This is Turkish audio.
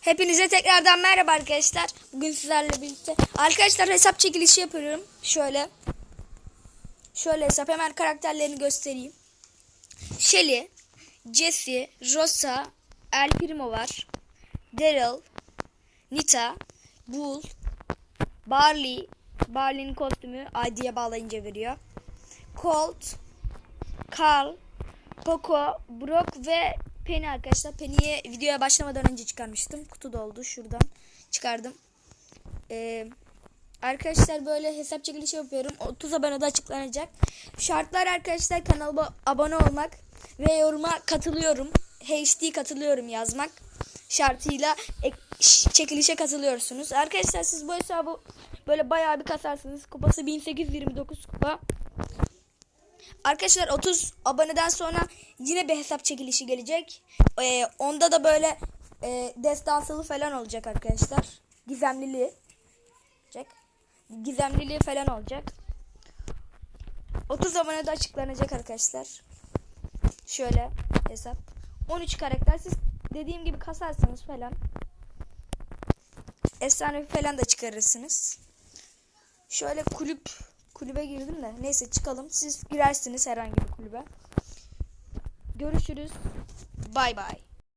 Hepinize tekrardan merhaba arkadaşlar. Bugün sizlerle birlikte. Arkadaşlar hesap çekilişi yapıyorum. Şöyle. Şöyle hesap. Hemen karakterlerini göstereyim. Shelly, Jesse, Rosa, El Primo var. Daryl, Nita, Bull, Barley. Barley'nin kostümü ID'ye bağlayınca veriyor. Colt, Carl, Poco, Brock ve Penny arkadaşlar. Penny'yi videoya başlamadan önce çıkarmıştım. Kutu doldu. Şuradan çıkardım. Ee, arkadaşlar böyle hesap çekilişi yapıyorum. 30 abone de açıklanacak. Şartlar arkadaşlar kanalıma abone olmak ve yoruma katılıyorum. HD katılıyorum yazmak şartıyla çekilişe katılıyorsunuz. Arkadaşlar siz bu hesabı böyle bayağı bir kasarsınız. Kupası 1829 kupa. Arkadaşlar 30 aboneden sonra yine bir hesap çekilişi gelecek. Ee, onda da böyle e, destansılı falan olacak arkadaşlar. Gizemlili. Olacak. Gizemliliği falan olacak. 30 abonede açıklanacak arkadaşlar. Şöyle hesap. 13 karakter. Siz dediğim gibi kasarsanız falan efsane falan da çıkarırsınız. Şöyle kulüp kulübe girdim de neyse çıkalım. Siz girersiniz herhangi bir kulübe. Görüşürüz. Bay bay.